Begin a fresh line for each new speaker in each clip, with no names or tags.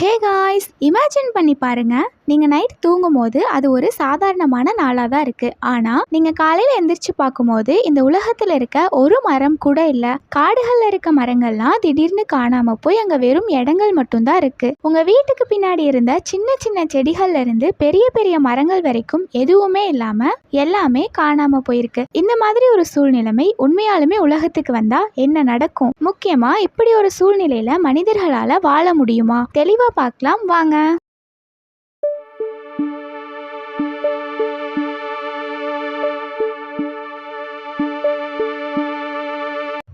Hey guys! Guys imagine பண்ணி பாருங்க. நீங்க நைட் தூங்கும் போது அது ஒரு சாதாரணமான நாளாக தான் இருக்கு. ஆனா நீங்க காலையில எந்திரிச்சு பார்க்கும்போது இந்த உலகத்துல இருக்க ஒரு மரம் கூட இல்ல. காடுகள்ல இருக்க மரங்கள்லாம் திடீர்னு காணாம போய் அங்க வெறும் இடங்கள் மட்டும்தான் இருக்கு. உங்க வீட்டுக்கு பின்னாடி இருந்த சின்ன சின்ன செடிகள்ல இருந்து பெரிய பெரிய மரங்கள் வரைக்கும் எதுவுமே இல்லாம எல்லாமே காணாம போயிருக்கு. இந்த மாதிரி ஒரு சூழ்நிலைமை உண்மையாலுமே உலகத்துக்கு வந்தா என்ன நடக்கும்? முக்கியமா இப்படி ஒரு சூழ்நிலையில மனிதர்களால வாழ முடியுமா? தெளிவா பார்க்கலாம். வாங்க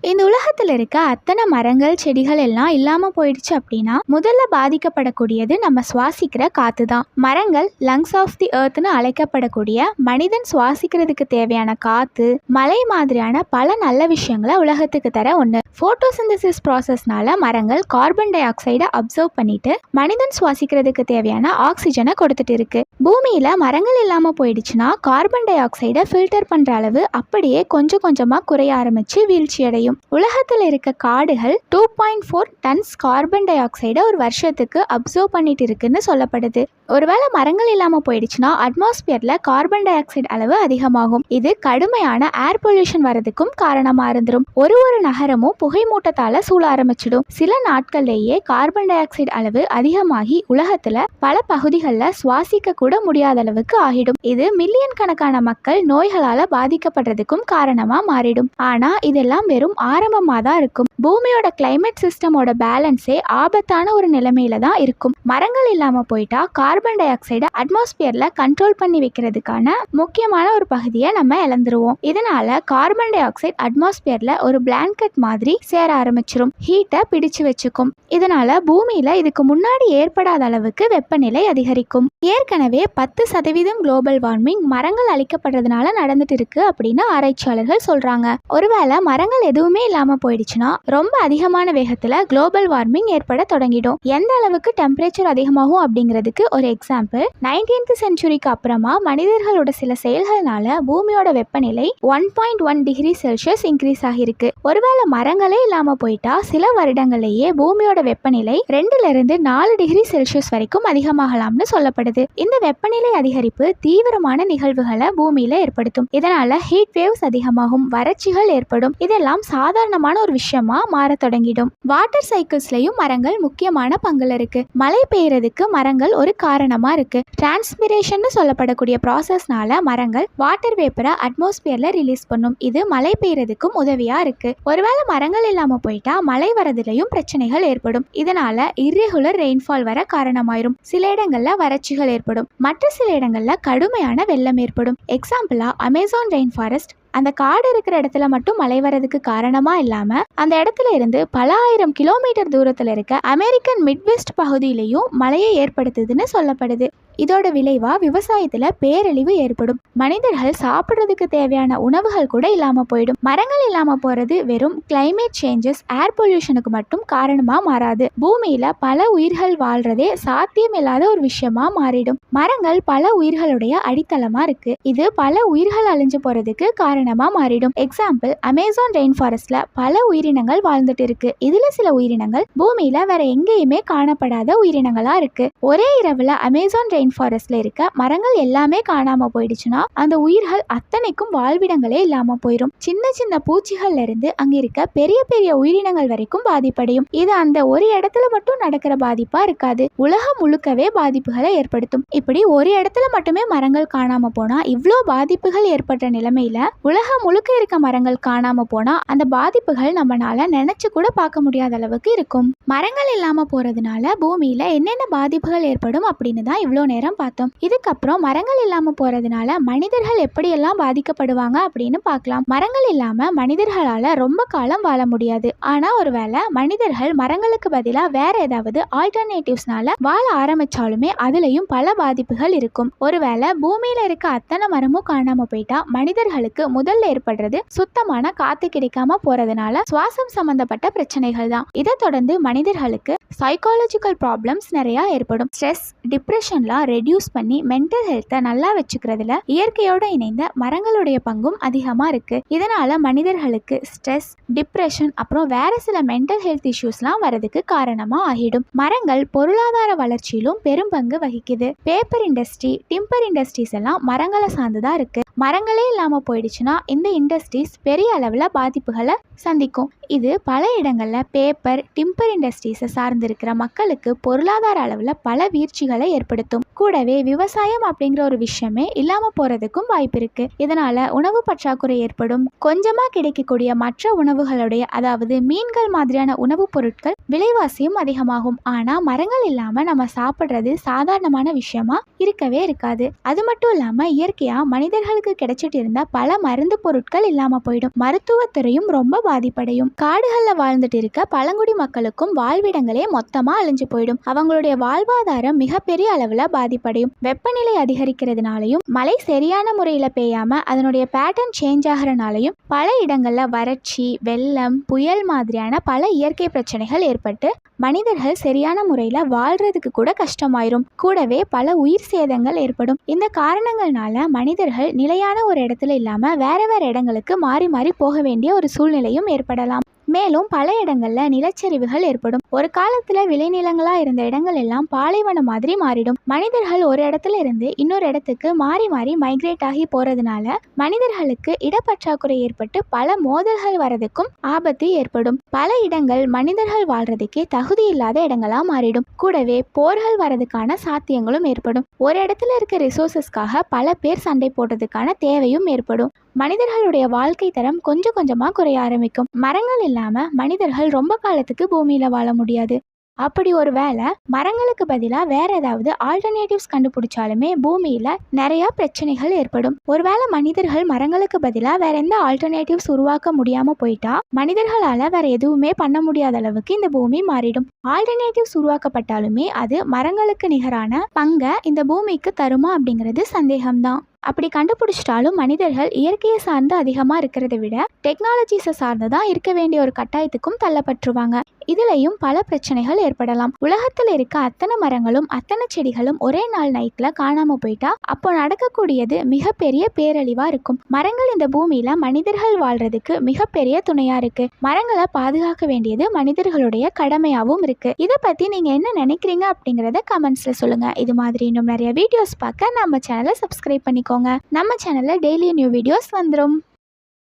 இந்த உலகத்தில் இருக்க அத்தனை மரங்கள் செடிகள் எல்லாம் இல்லாமல் போயிடுச்சு அப்படின்னா முதல்ல பாதிக்கப்படக்கூடியது நம்ம சுவாசிக்கிற காற்று தான் மரங்கள் லங்ஸ் ஆஃப் தி எர்த்னு அழைக்கப்படக்கூடிய மனிதன் சுவாசிக்கிறதுக்கு தேவையான காற்று மலை மாதிரியான பல நல்ல விஷயங்களை உலகத்துக்கு தர ஒன்று ஃபோட்டோசிந்தசிஸ் ப்ராசஸ்னால மரங்கள் கார்பன் டை ஆக்சைடை அப்சர்வ் பண்ணிட்டு மனிதன் சுவாசிக்கிறதுக்கு தேவையான ஆக்சிஜனை கொடுத்துட்டு இருக்கு. பூமியில மரங்கள் இல்லாமல் போயிடுச்சுன்னா கார்பன் டை ஆக்சைடை ஃபில்டர் பண்ணுற அளவு அப்படியே கொஞ்சம் கொஞ்சமாக குறைய ஆரம்பிச்சு வீழ்ச்சி அடையும் உலகத்தில் இருக்க காடுகள் two point four tons carbon tie ஆக்சைடை ஒரு வருஷத்துக்கு அப்சர்வ் பண்ணிட்டு இருக்குன்னு சொல்லப்படுது. ஒருவேளை மரங்கள் இல்லாமல் போயிடுச்சுன்னா அட்மாஸ்பியரில் கார்பன் டை ஆக்சைடு அளவு அதிகமாகும். இது கடுமையான ஏர் பொல்யூஷன் வரதுக்கும் காரணமாக இருந்துடும் ஒரு ஒரு நகரமும் புகை மூட்டத்தால் சூழ ஆரம்பிச்சிடும். சில நாட்கள்லேயே கார்பன் டை ஆக்சைடு அளவு அதிகமாகி உலகத்தில் பல பகுதிகளில் சுவாசிக்க கூட முடியாத அளவுக்கு ஆகிடும். இது மில்லியன் கணக்கான மக்கள் நோய்களால் பாதிக்கப்படுறதுக்கும் காரணமாக மாறிடும். ஆனால் இதெல்லாம் வெறும் ஆரம்பமாக தான் இருக்கும். பூமியோட கிளைமேட் சிஸ்டமோட பேலன்ஸே ஆபத்தான ஒரு நிலைமையில தான் இருக்கும். மரங்கள் இல்லாமல் போயிட்டா கார்பன் டை ஆக்சைடை அட்மாஸ்பியரில் கண்ட்ரோல் பண்ணி வைக்கிறதுக்கான முக்கியமான ஒரு பகுதியை நம்ம இழந்துருவோம். இதனால கார்பன் டை ஆக்சைடு அட்மாஸ்பியரில் ஒரு பிளாங்கெட் மாதிரி சேர ஆரம்பிச்சிரும். ஹீட்டை பிடிச்சு வச்சுக்கும். இதனால பூமியில இதுக்கு முன்னாடி ஏற்படாத அளவுக்கு வெப்பநிலை அதிகரிக்கும். ஏற்கனவே பத்து சதவீதம் குளோபல் வார்மிங் மரங்கள் அழிக்கப்படுறதுனால நடந்துட்டு இருக்கு அப்படின்னு ஆராய்ச்சியாளர்கள் சொல்றாங்க. ஒருவேளை மரங்கள் எதுவுமே இல்லாம போயிடுச்சுன்னா ரொம்ப அதிகமான வேகத்துல குளோபல் வார்மிங் ஏற்பட தொடங்கிடும். எந்த அளவுக்கு டெம்பரேச்சர் அதிகமாகும் அப்படிங்கிறதுக்கு ஒரு எக்ஸாம்பிள் நைன்டீன்த் செஞ்சுரிக்கு அப்புறமா மனிதர்களோட சில செயல்கள்னால பூமியோட வெப்பநிலை one point one degree Celsius increase ஆகிருக்கு ஒருவேளை மரங்களே இல்லாம போயிட்டா சில வருடங்களையே பூமியோட வெப்பநிலை ரெண்டுல இருந்து நாலு டிகிரி செல்சியஸ் வரைக்கும் அதிகமாகலாம்னு சொல்லப்படுது. இந்த வெப்பநிலை அதிகரிப்பு தீவிரமான நிகழ்வுகளை பூமியில ஏற்படுத்தும். இதனால ஹீட் வேவ்ஸ் அதிகமாகும் வறட்சிகள் ஏற்படும். இதெல்லாம் சாதாரணமான ஒரு விஷயமா மாற தொடங்கிடும். வாட்டர் சைக்கிள்ஸ்லயும் மரங்கள் முக்கியமான பங்குல இருக்கு. மழை பெய்யறதுக்கு மரங்கள் ஒரு காரணமா இருக்கு. டிரான்ஸ்பிரேஷன் சொல்லப்படக்கூடிய ப்ராசஸ்னால மரங்கள் வாட்டர் வேப்பரை அட்மாஸ்பியர்ல ரிலீஸ் பண்ணும். இது மழை பெய்யறதுக்கும் உதவியா இருக்கு. ஒருவேளை மரங்கள் இல்லாம போயிட்டா மழை வரதுலயும் பிரச்சனைகள் ஏற்படும். இதனால இர்ரெகுலர் ரெயின்ஃபால் வர காரணமாயிரும். சில இடங்கள்ல வறட்சிகள் ஏற்படும். மற்ற சில இடங்கள்ல கடுமையான வெள்ளம் ஏற்படும். எக்ஸாம்பிளா அமேசான் ரெயின் ஃபாரஸ்ட் அந்த காடு இருக்கிற இடத்துல மட்டும் மழை வரதுக்கு காரணமா இல்லாம அந்த இடத்துல இருந்து பல ஆயிரம் கிலோமீட்டர் தூரத்துல இருக்க அமெரிக்கன் மிட்வெஸ்ட் பகுதியிலையும் மழையை ஏற்படுத்துதுன்னு சொல்லப்படுது. இதோட விளைவா விவசாயத்துல பேரழிவு ஏற்படும். மனிதர்கள் சாப்பிட்றதுக்கு தேவையான உணவுகள் கூட இல்லாம போயிடும். மரங்கள் இல்லாம போறது வெறும் கிளைமேட் சேஞ்சஸ் ஏர் பொல்யூஷனுக்கு மட்டும் காரணமா மாறாது. பூமியில பல உயிர்கள் வாழ்றதே சாத்தியம் இல்லாத ஒரு விஷயமா மாறிடும். மரங்கள் பல உயிர்களுடைய அடித்தளமா இருக்கு. இது பல உயிர்கள் அழிஞ்சு போறதுக்கு காரணம். மாறிடும். எக்ஸாம்பிள் அமேசான் ரெயின் ஃபாரஸ்ட்ல பல உயிரினங்கள் வாழ்ந்துட்டு இருக்கு. இதுல சில உயிரினங்கள் பூமியில வேற எங்கேயுமே காணப்படாத உயிரினங்களா இருக்கு. ஒரே இரவுல அமேசான் ரெயின் ஃபாரஸ்ட்ல இருக்க மரங்கள் எல்லாமே காணாம போயிடுச்சுன்னா அந்த உயிர்கள் அத்தனைக்கும் வாழ்விடங்களே இல்லாம போயிடும் சின்ன சின்ன பூச்சிகள்ல இருந்து அங்க இருக்க பெரிய பெரிய உயிரினங்கள் வரைக்கும் பாதிப்படையும். இது அந்த ஒரு இடத்துல மட்டும் நடக்கிற பாதிப்பா இருக்காது. உலகம் முழுக்கவே பாதிப்புகளை ஏற்படுத்தும். இப்படி ஒரு இடத்துல மட்டுமே மரங்கள் காணாம போனா இவ்வளோ பாதிப்புகள் ஏற்பட்ட நிலைமையில உலகம் முழுக்க இருக்க மரங்கள் காணாம போனா அந்த பாதிப்புகள் நம்மளால நினைச்சு கூட பார்க்க முடியாத அளவுக்கு இருக்கும். மரங்கள் இல்லாம போறதுனால பூமியில என்னென்ன பாதிப்புகள் ஏற்படும் அப்படின்னு தான் இவ்வளோ நேரம் பார்த்தோம். இதுக்கப்புறம் மரங்கள் இல்லாம போறதுனால மனிதர்கள் எப்படியெல்லாம் பாதிக்கப்படுவாங்க அப்படின்னு பார்க்கலாம். மரங்கள் இல்லாம மனிதர்களால ரொம்ப காலம் வாழ முடியாது. ஆனா ஒருவேளை மனிதர்கள் மரங்களுக்கு பதிலா வேற ஏதாவது ஆல்டர்னேட்டிவ்ஸ்னால வாழ ஆரம்பிச்சாலுமே அதுலயும் பல பாதிப்புகள் இருக்கும். ஒருவேளை பூமியில இருக்க அத்தனை மரமும் காணாம போயிட்டா மனிதர்களுக்கு முதல்ல ஏற்படுறது சுத்தமான காத்து கிடைக்காம போறதுனால சுவாசம் சம்பந்தப்பட்ட பிரச்சனைகள் தான். இதை தொடர்ந்து மனிதர்களுக்கு சைக்காலஜிக்கல் ப்ராப்ளம்ஸ் நிறைய ஏற்படும். ஸ்ட்ரெஸ் டிப்ரெஷன்லாம் ரெடியூஸ் பண்ணி மென்டல் ஹெல்த்தை நல்லா வச்சுக்கிறதுல இயற்கையோட இணைந்த மரங்களுடைய பங்கும் அதிகமாக இருக்கு. இதனால மனிதர்களுக்கு ஸ்ட்ரெஸ் டிப்ரெஷன் அப்புறம் வேற சில மென்டல் ஹெல்த் இஷ்யூஸ்லாம் வரதுக்கு காரணமா ஆகிடும். மரங்கள் பொருளாதார வளர்ச்சியிலும் பெரும் பங்கு வகிக்குது. பேப்பர் இண்டஸ்ட்ரி டிம்பர் இண்டஸ்ட்ரீஸ் எல்லாம் மரங்களை சார்ந்துதான் இருக்கு. மரங்களே இல்லாம போயிடுச்சுன்னா இந்த இண்டஸ்ட்ரீஸ் பெரிய அளவில் பாதிப்புகளை சந்திக்கும். இது பல இடங்கள்ல பேப்பர் டிம்பர் இண்டஸ்ட்ரீஸை சார்ந்திருக்கிற மக்களுக்கு பொருளாதார அளவில் பல வீழ்ச்சிகளை ஏற்படுத்தும். கூடவே விவசாயம் அப்படிங்கிற ஒரு விஷயமே இல்லாம போறதுக்கும் வாய்ப்பு இருக்கு. இதனால உணவு பற்றாக்குறை ஏற்படும். கொஞ்சமா கிடைக்கக்கூடிய மற்ற உணவுகளுடைய அதாவது மீன்கள் மாதிரியான உணவுப் பொருட்கள் விலைவாசியும் அதிகமாகும். ஆனா மரங்கள் இல்லாம நம்ம சாப்பிட்றது சாதாரணமான விஷயமா இருக்கவே இருக்காது. அது மட்டும் இல்லாமல் இயற்கையா மனிதர்களுக்கு கிடைச்சிட்டு இருந்த பல மருந்து பொருட்கள் இல்லாம போயிடும். மருத்துவத்துறையும் ரொம்ப பாதிப்படையும். காடுகள்ல வாழ்ந்துட்டு இருக்க பழங்குடி மக்களுக்கும் வாழ்விடங்களே மொத்தமா அழிஞ்சு போயிடும். அவங்களுடைய வாழ்வாதாரம் மிகப்பெரிய அளவுல பாதிப்படையும். வெப்பநிலை அதிகரிக்கிறதுனாலையும் மழை சரியான முறையில் பெய்யாம அதனுடைய பேட்டர்ன் சேஞ்ச் ஆகிறனாலையும் பல இடங்கள்ல வறட்சி வெள்ளம் புயல் மாதிரியான பல இயற்கை பிரச்சனைகள் ஏற்பட்டு மனிதர்கள் சரியான முறையில் வாழ்றதுக்கு கூட கஷ்டமாயிரும். கூடவே பல உயிர் சேதங்கள் ஏற்படும். இந்த காரணங்கள்னால மனிதர்கள் நிலையான ஒரு இடத்துல இல்லாம வேற வேற இடங்களுக்கு மாறி மாறி போக வேண்டிய ஒரு சூழ்நிலையும் ஏற்படலாம். மேலும் பல இடங்கள்ல நிலச்சரிவுகள் ஏற்படும். ஒரு காலத்துல விளைநிலங்களா இருந்த இடங்கள் எல்லாம் பாலைவனம் மாதிரி மாறிடும். மனிதர்கள் ஒரு இடத்துல இருந்து இன்னொரு இடத்துக்கு மாறி மாறி மைக்ரேட் ஆகி போறதுனால மனிதர்களுக்கு இடப்பற்றாக்குறை ஏற்பட்டு பல மோதல்கள் வரதுக்கும் ஆபத்து ஏற்படும். பல இடங்கள் மனிதர்கள் வாழ்றதுக்கே தகுதி இல்லாத இடங்களா மாறிடும். கூடவே போர்கள் வரதுக்கான சாத்தியங்களும் ஏற்படும். ஒரு இடத்துல இருக்க ரிசோர்சஸ்க்காக பல பேர் சண்டை போடுறதுக்கான தேவையும் ஏற்படும். மனிதர்களுடைய வாழ்க்கை தரம் கொஞ்சம் கொஞ்சமாக குறைய ஆரம்பிக்கும். மரங்கள் இல்லாமல் மனிதர்கள் ரொம்ப காலத்துக்கு பூமியில் வாழ முடியாது. அப்படி ஒரு வேளை மரங்களுக்கு பதிலாக வேற ஏதாவது ஆல்டர்னேட்டிவ்ஸ் கண்டுபிடிச்சாலுமே பூமியில் நிறையா பிரச்சனைகள் ஏற்படும். ஒருவேளை மனிதர்கள் மரங்களுக்கு பதிலாக வேற எந்த ஆல்டர்னேட்டிவ்ஸ் உருவாக்க முடியாமல் போயிட்டா மனிதர்களால் வேற எதுவுமே பண்ண முடியாத அளவுக்கு இந்த பூமி மாறிடும். ஆல்டர்னேட்டிவ்ஸ் உருவாக்கப்பட்டாலுமே அது மரங்களுக்கு நிகரான பங்கை இந்த பூமிக்கு தருமா அப்படிங்கிறது சந்தேகம்தான். அப்படி கண்டுபிடிச்சிட்டாலும் மனிதர்கள் இயற்கையை சார்ந்து அதிகமாக இருக்கிறத விட டெக்னாலஜிஸை சார்ந்து தான் இருக்க வேண்டிய ஒரு கட்டாயத்துக்கும் தள்ளப்பட்டுருவாங்க. இதுலேயும் பல பிரச்சனைகள் ஏற்படலாம். உலகத்தில் இருக்க அத்தனை மரங்களும் அத்தனை செடிகளும் ஒரே நாள் நைட்டில் காணாமல் போயிட்டா அப்போ நடக்கக்கூடியது மிகப்பெரிய பேரழிவாக இருக்கும். மரங்கள் இந்த பூமியில் மனிதர்கள் வாழ்றதுக்கு மிகப்பெரிய துணையாக இருக்கு. மரங்களை பாதுகாக்க வேண்டியது மனிதர்களுடைய கடமையாகவும் இருக்கு. இதை பற்றி நீங்கள் என்ன நினைக்கிறீங்க அப்படிங்கிறத கமெண்ட்ஸில் சொல்லுங்கள் இது மாதிரி இன்னும் நிறைய வீடியோஸ் பார்க்க நம்ம சேனலை சப்ஸ்கிரைப் பண்ணிக்கோங்க நம்ம சேனல்ல டெய்லி நியூ வீடியோஸ் வந்துடும்